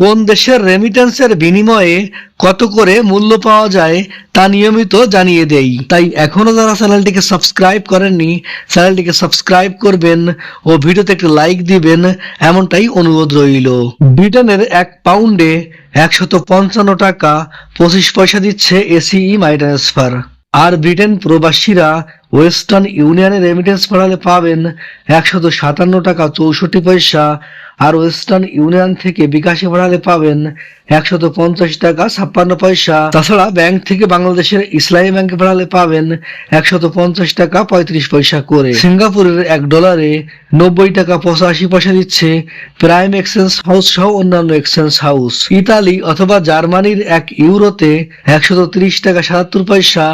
কোন দেশের রেমিটেন্সের বিনিময়ে কত করে মূল্য পাওয়া যায় তা নিয়মিত জানিয়ে দেই। তাই এখনও যারা চ্যানেলটিকে সাবস্ক্রাইব করেননি, চ্যানেলটিকে সাবস্ক্রাইব করবেন ও ভিডিওতে একটি লাইক দিবেন, এমনটাই অনুরোধ রইল। ব্রিটেনের এক পাউন্ডে একশত পঞ্চান্ন টাকা পঁচিশ পয়সা দিচ্ছে এসিই মাই ট্রান্সফার আর ব্রিটেন প্রবাসীরা ওয়েস্টার্ন ইউনিয়নে রেমিটেন্স পাঠালে পাবেন একশত সাতান্ন টাকা চৌষট্টি পয়সা, আর ওয়েস্টার্ন ইউনিয়ন থেকে বিকাশে পাঠালে পাবেন একশত পঞ্চাশ টাকা ছাপ্পান্ন পয়সা। তাছাড়া ব্যাংক থেকে বাংলাদেশের ইসলামী ব্যাংকে পাঠালে পাবেন একশত পঞ্চাশ টাকা পঁয়ত্রিশ পয়সা করে। সিঙ্গাপুরের এক ডলারে নব্বই টাকা পঁচাশি পয়সা দিচ্ছে প্রাইম এক্সচেঞ্জ হাউস সহ অন্যান্য এক্সচেঞ্জ হাউস। ইতালি অথবা জার্মানির এক ইউরোতে একশত টাকা সাতাত্তর পয়সা,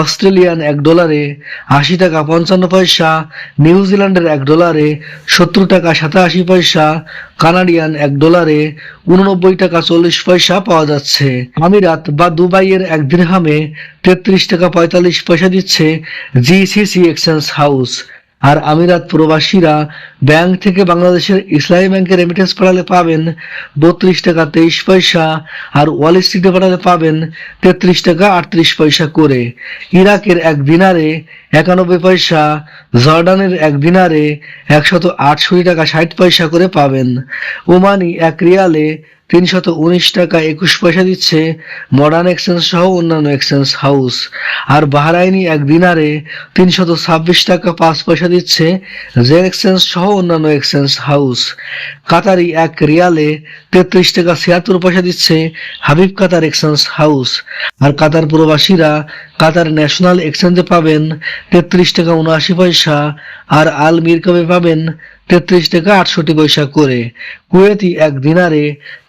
অস্ট্রেলিয়ান এক ডলারে আশি টাকা পঞ্চান্ন পয়সা নিউজিল্যান্ডের এক ডলারে সত্তর টাকা সাতাশি পয়সা কানাডিয়ান এক ডলারে উননব্বই টাকা চল্লিশ পয়সা পাওয়া যাচ্ছে। আমিরাত বা দুবাইয়ের এক দিনহামে তেত্রিশ টাকা পঁয়তাল্লিশ পয়সা দিচ্ছে জিসিসি এক্সচেঞ্জ হাউস আর আমিরাত প্রবাসীরা ব্যাংক থেকে বাংলাদেশের ইসলামী ব্যাংকে রেমিটেন্স পাঠালে পাবেন বত্রিশ টাকা তেইশ পয়সা আর ওয়াল স্ট্রিটে পাঠালে পাবেন তেত্রিশ টাকা আটত্রিশ পয়সা করে। ইরাকের এক দিনারে একানব্বই পয়সা, জর্ডানের এক দিনারে একশত আটষট্টি টাকা ষাট পয়সা করে পাবেন। ওমানি এক রিয়ালে তিনশত উনিশ টাকা একুশ পয়সা দিচ্ছে মডার্ন এক্সচেঞ্জ সহ অন্যান্য এক্সচেঞ্জ হাউস আর বাহরাইনি এক দিনারে তিনশত ছাব্বিশ টাকা পাঁচ পয়সা দিচ্ছে জে এক্সচেঞ্জ সহ অন্যান্য এক্সচেঞ্জ হাউস। কাতারি এক রিয়ালে তেত্রিশ টাকা ছিয়াত্তর পয়সা দিচ্ছে হাবিব কাতার এক্সচেঞ্জ হাউস। আর কাতার প্রবাসীরা কাতার ন্যাশনাল এক্সচেঞ্জে পাবেন তেত্রিশ টাকা উনআশি পয়সা আর আল মিরকাবে পাবেন তেত্রিশ টাকা আটষট্টি পয়সা করে। কুয়েতি এক দিনারে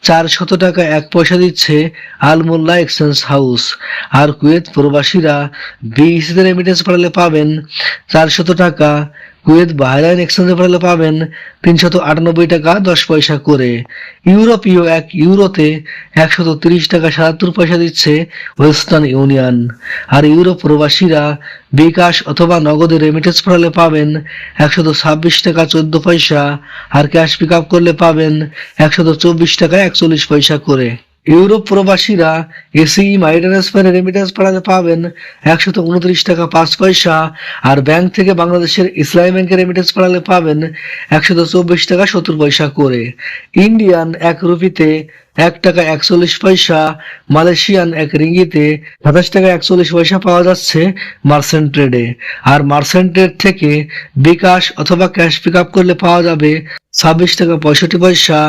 চার শত টাকা এক পয়সা দিচ্ছে আলমোল্লা এক্সচেঞ্জ হাউস। আর কুয়েত প্রবাসীরা বিএসিতে রেমিটেন্স পাঠালে পাবেন চারশত টাকা। কুয়েত বাহরাইন এক্সচেঞ্জে পাঠালে পাবেন তিনশত আটানব্বই টাকা দশ পয়সা করে। ইউরোপীয় এক ইউরোতে একশত তিরিশ টাকা সাতাত্তর পয়সা দিচ্ছে ওয়েস্টার্ন ইউনিয়ন আর ইউরোপ প্রবাসীরা বিকাশ অথবা নগদে রেমিটেন্স পাঠালে পাবেন একশত ছাব্বিশ টাকা চোদ্দ পয়সা। আর ক্যাশ পিক আপ করলে পাবেন একশত চব্বিশ টাকা একচল্লিশ পয়সা করে। ইউরোপ প্রবাসীরা এসি মাই ট্রান্সফারে রেমিটেন্স পাঠাতে পাবেন। একশত উনত্রিশ টাকা পাঁচ পয়সা। আর ব্যাংক থেকে বাংলাদেশের ইসলামী ব্যাংকে রেমিটেন্স পাঠালে পাবেন একশত চব্বিশ টাকা সত্তর পয়সা করে। ইন্ডিয়ান এক রুপিতে এক টাকা একচল্লিশ পয়সা, মালয়েশিয়ান এক রিঙ্গিতে সাতাশ টাকা একচল্লিশ পয়সা পাওয়া যাচ্ছে মার্সেন্ট ট্রেডে। আর মার্সেন্ট ট্রেড থেকে বিকাশ অথবা ক্যাশ পিক আপ করলে পাওয়া যাবে ছাব্বিশ টাকা পঁয়ষট্টি পয়সা।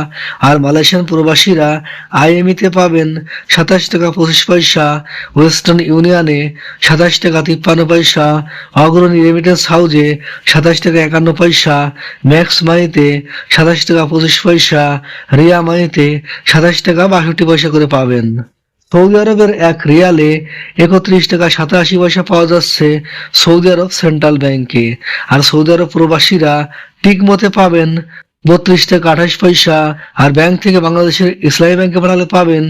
আর মালয়েশিয়ান প্রবাসীরা আইএমইতে পাবেন সাতাশ টাকা পঁচিশ পয়সা। ওয়েস্টার্ন ইউনিয়নে সাতাশ টাকা তিপ্পান্ন পয়সা। অগ্রণী রেমিটেন্স হাউজে সাতাশ টাকা একান্ন পয়সা। ম্যাক্স মানিতে সাতাশ টাকা পঁচিশ পয়সা। রিয়া মানিতে সাতাশ টাকা বাষট্টি পয়সা করে পাবেন। সৌদি আরবের এক রিয়ালে একত্রিশ টাকা সাতাশি পয়সা পাওয়া যাচ্ছে সৌদি আরব সেন্ট্রাল ব্যাংকে। আর সৌদি আরব প্রবাসীরা ঠিক মতে পাবেন বত্রিশ টাকা আঠাশ পয়সা, আর ব্যাংক থেকে বাংলাদেশের ইসলামী ব্যাংকে পাঠালে পাবেন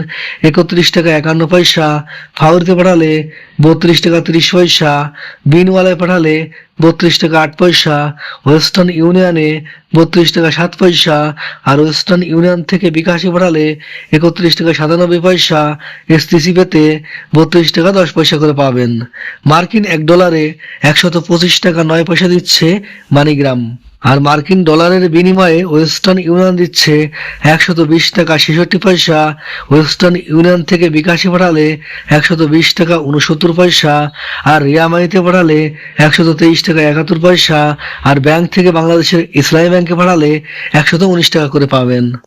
একত্রিশ টাকা একান্ন পয়সা ফাউরিতে পাঠালে বত্রিশ টাকা ত্রিশ পয়সা বিনওয়ালায় পাঠালে বত্রিশ টাকা আট পয়সা ওয়েস্টার্ন ইউনিয়নে বত্রিশ টাকা সাত পয়সা, আর ওয়েস্টার্ন ইউনিয়ন থেকে বিকাশে পাঠালে একত্রিশ টাকা সাতানব্বই পয়সা এসটিসি পেতে বত্রিশ টাকা দশ পয়সা করে পাবেন। মার্কিন এক ডলারে একশত পঁচিশ টাকা নয় পয়সা দিচ্ছে মানিগ্রাম। আর মার্কিন ডলারের বিনিময়ে ওয়েস্টার্ন ইউনিয়ন দিচ্ছে একশত বিশ টাকা ছেষট্টি পয়সা। ওয়েস্টার্ন ইউনিয়ন থেকে বিকাশে পাঠালে একশত বিশ টাকা উনসত্তর পয়সা আর রিয়ামানিতে পাঠালে একশত তেইশ টাকা একাত্তর পয়সা। আর ব্যাংক থেকে বাংলাদেশের ইসলামী ব্যাংকে পাঠালে একশত উনিশ টাকা করে পাবেন।